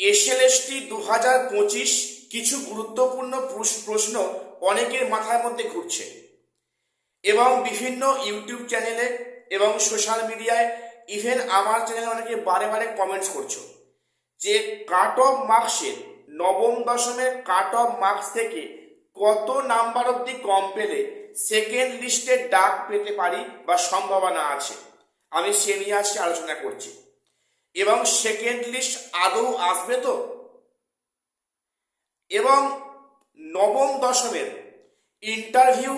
SLST দু হাজার পঁচিশ কিছু গুরুত্বপূর্ণ প্রশ- প্রশ্ন অনেকের মাথার মধ্যে ঘুরছে। এবং বিভিন্ন ইউটিউব চ্যানেলে এবং সোশ্যাল মিডিয়ায় ইভেন আমার চ্যানেলে অনেকে বারে বারে কমেন্টস করছ যে কাট অফ মার্কসের নবম দশমের কাট অফ মার্কস থেকে কত নাম্বার অবধি কম পেলে সেকেন্ড লিস্টে ডাক পেতে পারি বা সম্ভাবনা আছে। আমি সে নিয়ে আজকে আলোচনা করছি। এবং সেকেন্ড লিস্ট আদৌ আসবে তো? এবং নবম দশমের ইন্টারভিউ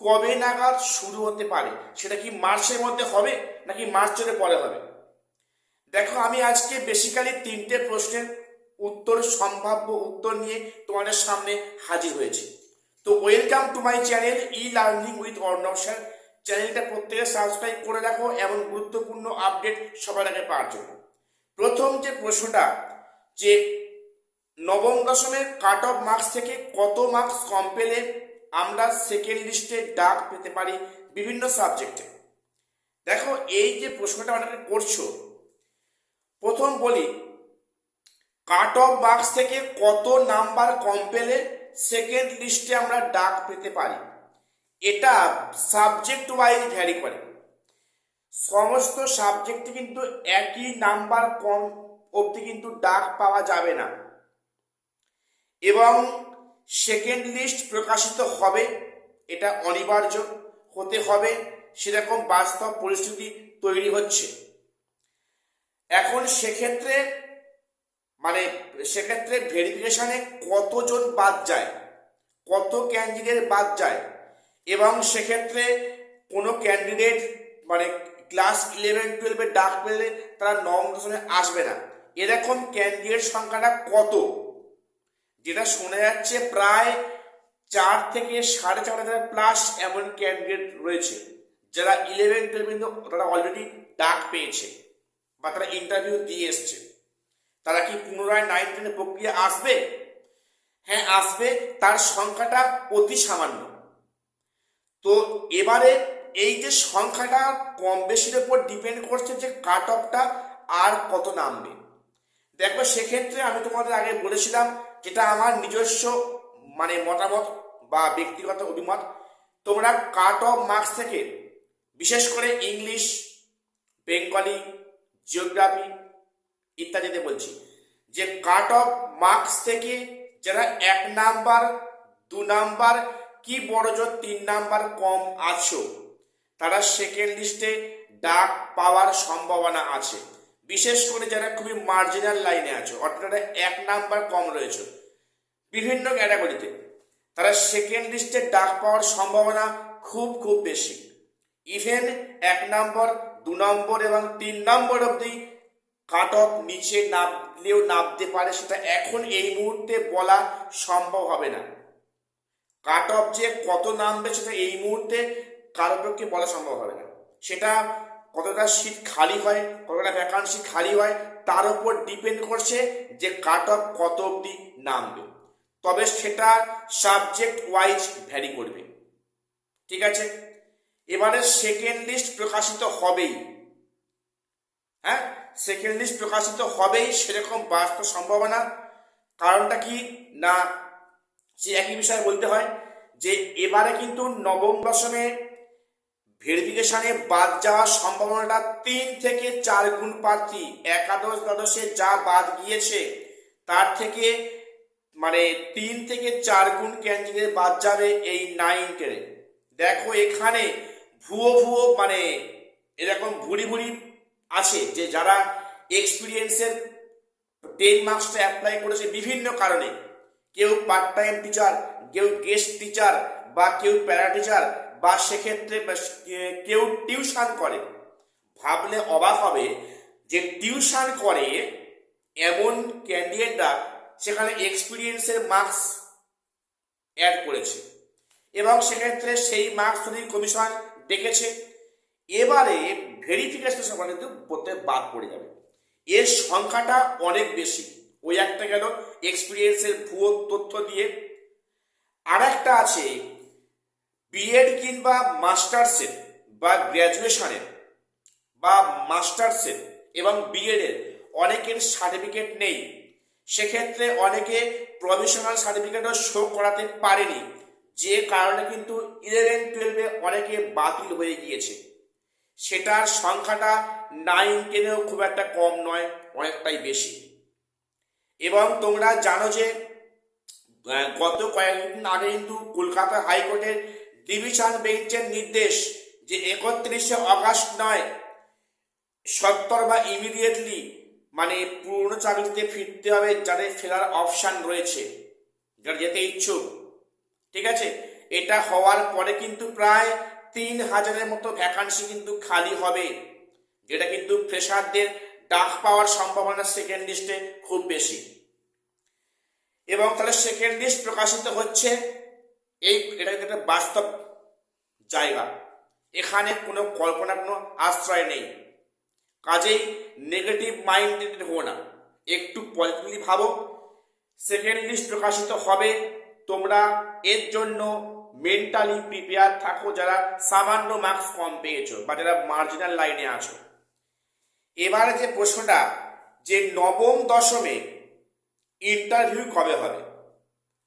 কবে নাগাদ শুরু হতে পারে? সেটা কি মার্চের মধ্যে হবে নাকি মার্চের পরে হবে? দেখো, আমি আজকে বেসিক্যালি তিনটে প্রশ্নের উত্তর, সম্ভাব্য উত্তর নিয়ে তোমাদের সামনে হাজির হয়েছি। তো welcome to my channel e learning with Arnab sir চ্যানেলটা প্রত্যেকে সাবস্ক্রাইব করে রাখো এবং গুরুত্বপূর্ণ আপডেট সবার আগে পাওয়ার জন্য। প্রথম যে প্রশ্নটা, যে নবম দশমের কাট অফ মার্কস থেকে কত মার্কস কম পেলে আমরা সেকেন্ড লিস্টে ডাক পেতে পারি বিভিন্ন সাবজেক্টে দেখো, এই যে প্রশ্নটা অনেকে করছ, প্রথম বলি কাট অফ মার্কস থেকে কত নাম্বার কম পেলে সেকেন্ড লিস্টে আমরা ডাক পেতে পারি? এটা সাবজেক্ট ওয়াইজ ভ্যারি করে। সমস্ত সাবজেক্টে কিন্তু একই নাম্বার কম অবধি কিন্তু ডাক পাওয়া যাবে না। এবং সেকেন্ড লিস্ট প্রকাশিত হবে, এটা অনিবার্য হতে হবে, সেরকম বাস্তব পরিস্থিতি তৈরি হচ্ছে। এখন সেক্ষেত্রে মানে সেক্ষেত্রে ভেরিফিকেশনে কতজন বাদ যায়, কত ক্যান্ডিডেট বাদ যায়, এবং সেক্ষেত্রে কোনো ক্যান্ডিডেট মানে ক্লাস ইলেভেন টুয়েলভে ডাক পেলে তারা নবম দশমে আসবে না। এরকম ক্যান্ডিডেট সংখ্যাটা কত? যেটা শোনা যাচ্ছে প্রায় চার থেকে সাড়ে চার হাজার প্লাস এমন ক্যান্ডিডেট রয়েছে। যারা ইলেভেন টুয়েলভ কিন্তু তারা অলরেডি ডাক পেয়েছে বা তারা ইন্টারভিউ দিয়ে এসছে। তারা কি পুনরায় নাইন টেনের প্রক্রিয়া আসবে? হ্যাঁ আসবে। তার সংখ্যাটা অতি সামান্য। তো এবারে এই যে সংখ্যাটা কম বেশির উপর ডিপেন্ড করছে যে কাট অফটা আর কত নামবে। দেখো, সেক্ষেত্রে আমি তোমাদের আগে বলেছিলাম যেটা আমার নিজস্ব মানে মতামত বা ব্যক্তিগত অভিমত। তোমরা কাট অফ মার্কস থেকে বিশেষ করে ইংলিশ, বেঙ্গলি জিওগ্রাফি ইত্যাদিতে বলছি, যে কাট অফ মার্কস থেকে যারা এক নাম্বার, দু নাম্বার, কি বড় জোর তিন নাম্বার কম আছো তারা সেকেন্ড লিস্টে ডাক পাওয়ার সম্ভাবনা আছে। বিশেষ করে যারা খুবই মার্জিনাল লাইনে আছে, অর্থাৎ এক নাম্বার কম রয়েছে। বিভিন্ন ক্যাটাগরিতে তারা সেকেন্ড লিস্টে ডাক পাওয়ার সম্ভাবনা খুব খুব বেশি। ইভেন এক নম্বর দু নম্বর এবং তিন নম্বর অবধি কাট অফ নিচে নামলেও নামতে পারে, সেটা এখন এই মুহূর্তে বলা সম্ভব হবে না। কাট অফ যে কত নামবে সেটা এই মুহূর্তে কারোর পক্ষে বলা সম্ভব হবে না। সেটা কতটা সিট খালি হয়, কতটা ভ্যাকান্সি খালি হয়, তার উপর ডিপেন্ড করছে যে কাট অফ কত অবধি নামবে। তবে সেটা সাবজেক্ট ওয়াইজ ভ্যারি করবে। ঠিক আছে? এবারে সেকেন্ড লিস্ট প্রকাশিত হবেই। হ্যাঁ? সেকেন্ড লিস্ট প্রকাশিত হবেই সেরকম বাস্তব সম্ভাবনা। কারণটা কি? না, সে একই বিষয়ে বলতে হয় যে এবারে কিন্তু নবম দশমে ভেরিফিকেশনে বাদ যাওয়ার সম্ভাবনাটা তিন থেকে চার গুণ প্রার্থী, একাদশ দ্বাদশে যা বাদ গিয়েছে, তার থেকে মানে তিন থেকে চার গুণ ক্যান্ডিডেট বাদ যাবে এই নাইন টেনে দেখো এখানে ভুয়ো ভুয়ো মানে এরকম ভুড়ি ভুড়ি আছে যে যারা এক্সপিরিয়েন্সের টেন মার্কসটা অ্যাপ্লাই করেছে বিভিন্ন কারণে। কেউ পার্ট টাইম টিচার কেউ গেস্ট টিচার বা কেউ প্যারা টিচার বা সেক্ষেত্রে কেউ টিউশন করে। ভাবলে অবাক হবে যে টিউশন করে এমন ক্যান্ডিডেটরা সেখানে এক্সপিরিয়েন্সের মার্কস অ্যাড করেছে এবং সেক্ষেত্রে সেই মার্কস যদি কমিশন ডেকেছে, এবারে ভেরিফিকেশন সময় কিন্তু পড়তে বাদ পড়ে যাবে। এর সংখ্যাটা অনেক বেশি। ওই একটা গেল এক্সপিরিয়েন্সের ভুয়ো তথ্য দিয়ে। আর একটা আছে বিএড কিংবা মাস্টার্সের বা গ্র্যাজুয়েশনের বা মাস্টার্সের এবং বিএডের অনেকের সার্টিফিকেট নেই। সেক্ষেত্রে অনেকে প্রভিশনাল সার্টিফিকেটও শো করাতে পারেনি, যে কারণে কিন্তু ইলেভেন টুয়েলভে অনেকে বাতিল হয়ে গিয়েছে। সেটার সংখ্যাটা নাইন টেনেও খুব একটা কম নয়, অনেকটাই বেশি। এবং তোমরা জানো যে গত কয়েকদিন আগে কিন্তু কলকাতা হাইকোর্টের ডিভিশন বেঞ্চের নির্দেশ যে একত্রিশে অগাস্ট নয়, সত্তর বা ইমিডিয়েটলি মানে পুরনো চাকরিতে ফিরতে হবে, যাদের ফেরার অপশান রয়েছে, যারা যেতে ইচ্ছুক। ঠিক আছে? এটা হওয়ার পরে কিন্তু প্রায় তিন হাজারের মতো ভ্যাকান্সি কিন্তু খালি হবে, যেটা কিন্তু ফ্রেশারদের ডাক পাওয়ার সম্ভাবনা সেকেন্ড লিস্টে খুব বেশি। এবং তাহলে সেকেন্ড লিস্ট প্রকাশিত হচ্ছে এই এটা একটা বাস্তব জায়গা। এখানে কোনো কল্পনা কোনো আশ্রয় নেই। কাজেই নেগেটিভ মাইন্ডেড হো না। একটু পজিটিভলি ভাবো। সেকেন্ড লিস্ট প্রকাশিত হবে, তোমরা এর জন্য মেন্টালি প্রিপেয়ার থাকো যারা সামান্য মার্কস কম পেয়েছ বা যারা মার্জিনাল লাইনে আছো। এবারে যে প্রশ্নটা, যে নবম দশমে ইন্টারভিউ কবে হবে?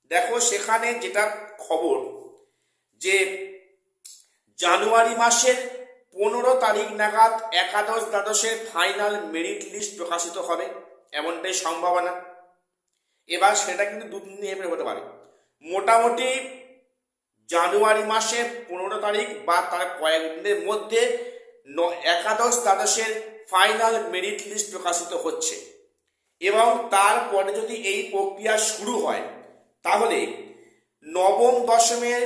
দেখো, সেখানে যেটা খবর যে জানুয়ারি মাসের পনেরো তারিখ নাগাদ একাদশ দ্বাদশের ফাইনাল মেরিট লিস্ট প্রকাশিত হবে, এমনটাই সম্ভাবনা। এবার সেটা কিন্তু দু তিন দিন হতে পারে। মোটামুটি জানুয়ারি মাসের পনেরো তারিখ বা তার কয়েকদিনের মধ্যে একাদশ দ্বাদশের ফাইনাল মেরিট লিস্ট প্রকাশিত হচ্ছে। এবং তারপরে যদি এই প্রক্রিয়া শুরু হয়, তাহলে নবম দশমের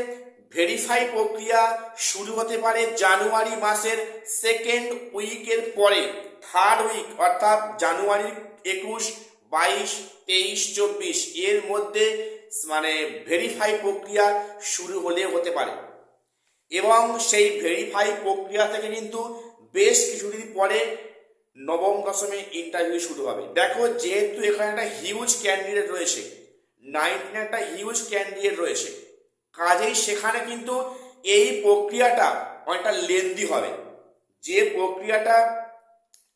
ভেরিফাই প্রক্রিয়া শুরু হতে পারে জানুয়ারি মাসের সেকেন্ড উইকের পরে। থার্ড উইক অর্থাৎ জানুয়ারির একুশ, বাইশ, তেইশ, চব্বিশ, এর মধ্যে মানে ভেরিফাই প্রক্রিয়া শুরু হলে হতে পারে। এবং সেই ভেরিফাই প্রক্রিয়া থেকে কিন্তু বেশ কিছুদিন পরে নবম দশমে ইন্টারভিউ শুরু হবে। দেখো, যেহেতু এখানে একটা হিউজ ক্যান্ডিডেট রয়েছে নাইনটিন একটা হিউজ ক্যান্ডিডেট রয়েছে। কাজেই সেখানে কিন্তু এই প্রক্রিয়াটা অনেকটা লেন্দি হবে। যে প্রক্রিয়াটা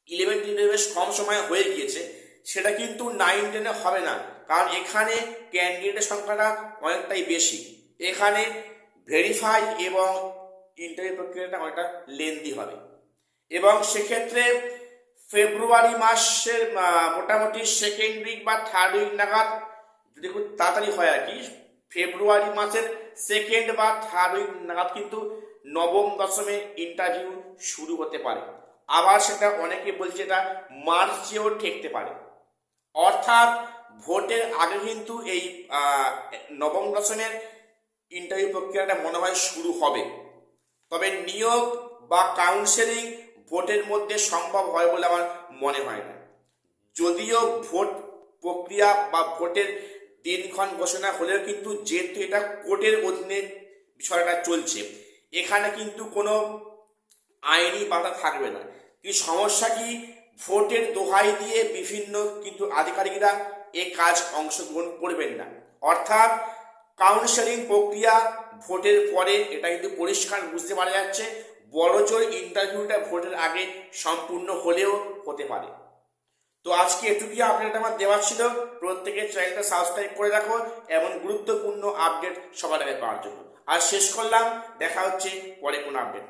ইলেভেন টেনে বেশ কম সময় হয়ে গিয়েছে, সেটা কিন্তু নাইন টেনে হবে না। কারণ এখানে ক্যান্ডিডেটের সংখ্যাটা অনেকটাই বেশি। এখানে ভেরিফাই এবং ইন্টারভিউ প্রক্রিয়াটা অনেকটা লেন্দি হবে। এবং সেক্ষেত্রে ফেব্রুয়ারি মাসের মোটামুটি সেকেন্ড উইক বা থার্ড উইক নাগাদ যদি তাড়াতাড়ি হয় আর কি। ফেব্রুয়ারি মাসের সেকেন্ড বা থার্ড উইক নাগাদ কিন্তু নবম, দশমে ইন্টারভিউ শুরু হতে পারে। আবার সেটা অনেকে বলছে এটা মার্চেও ঠেকতে পারে। অর্থাৎ ভোটের আগে কিন্তু এই নবম, দশমের ইন্টারভিউ প্রক্রিয়াটা মনে হয় শুরু হবে। তবে নিয়োগ বা কাউন্সেলিং ভোটের মধ্যে সম্ভব হয় বলে আমার মনে হয় না। যদিও ভোট প্রক্রিয়া বা ভোটের দিনক্ষণ ঘোষণা হলেও কিন্তু যেহেতু এটা কোর্টের অধীনে বিষয়টা চলছে, এখানে কিন্তু কোনো আইনি বাধা থাকবে না। কি সমস্যা কি? ভোটের দোহাই দিয়ে বিভিন্ন কিন্তু আধিকারিকরা এ কাজ অংশগ্রহণ করবেন না। অর্থাৎ কাউন্সেলিং প্রক্রিয়া ভোটের পরে এটা কিন্তু পরিষ্কার বুঝতে পারা যাচ্ছে, বড়জোর ইন্টারভিউটা ভোটের আগে সম্পূর্ণ হলেও হতে পারে। তো আজকে এটুকুই আপডেট আমার দেওয়ার ছিল। প্রত্যেকের চ্যানেলটা সাবস্ক্রাইব করে রাখো এমন গুরুত্বপূর্ণ আপডেট সবার আগে পাওয়ার জন্য। আর শেষ করলাম, দেখা হচ্ছে পরে কোনো আপডেট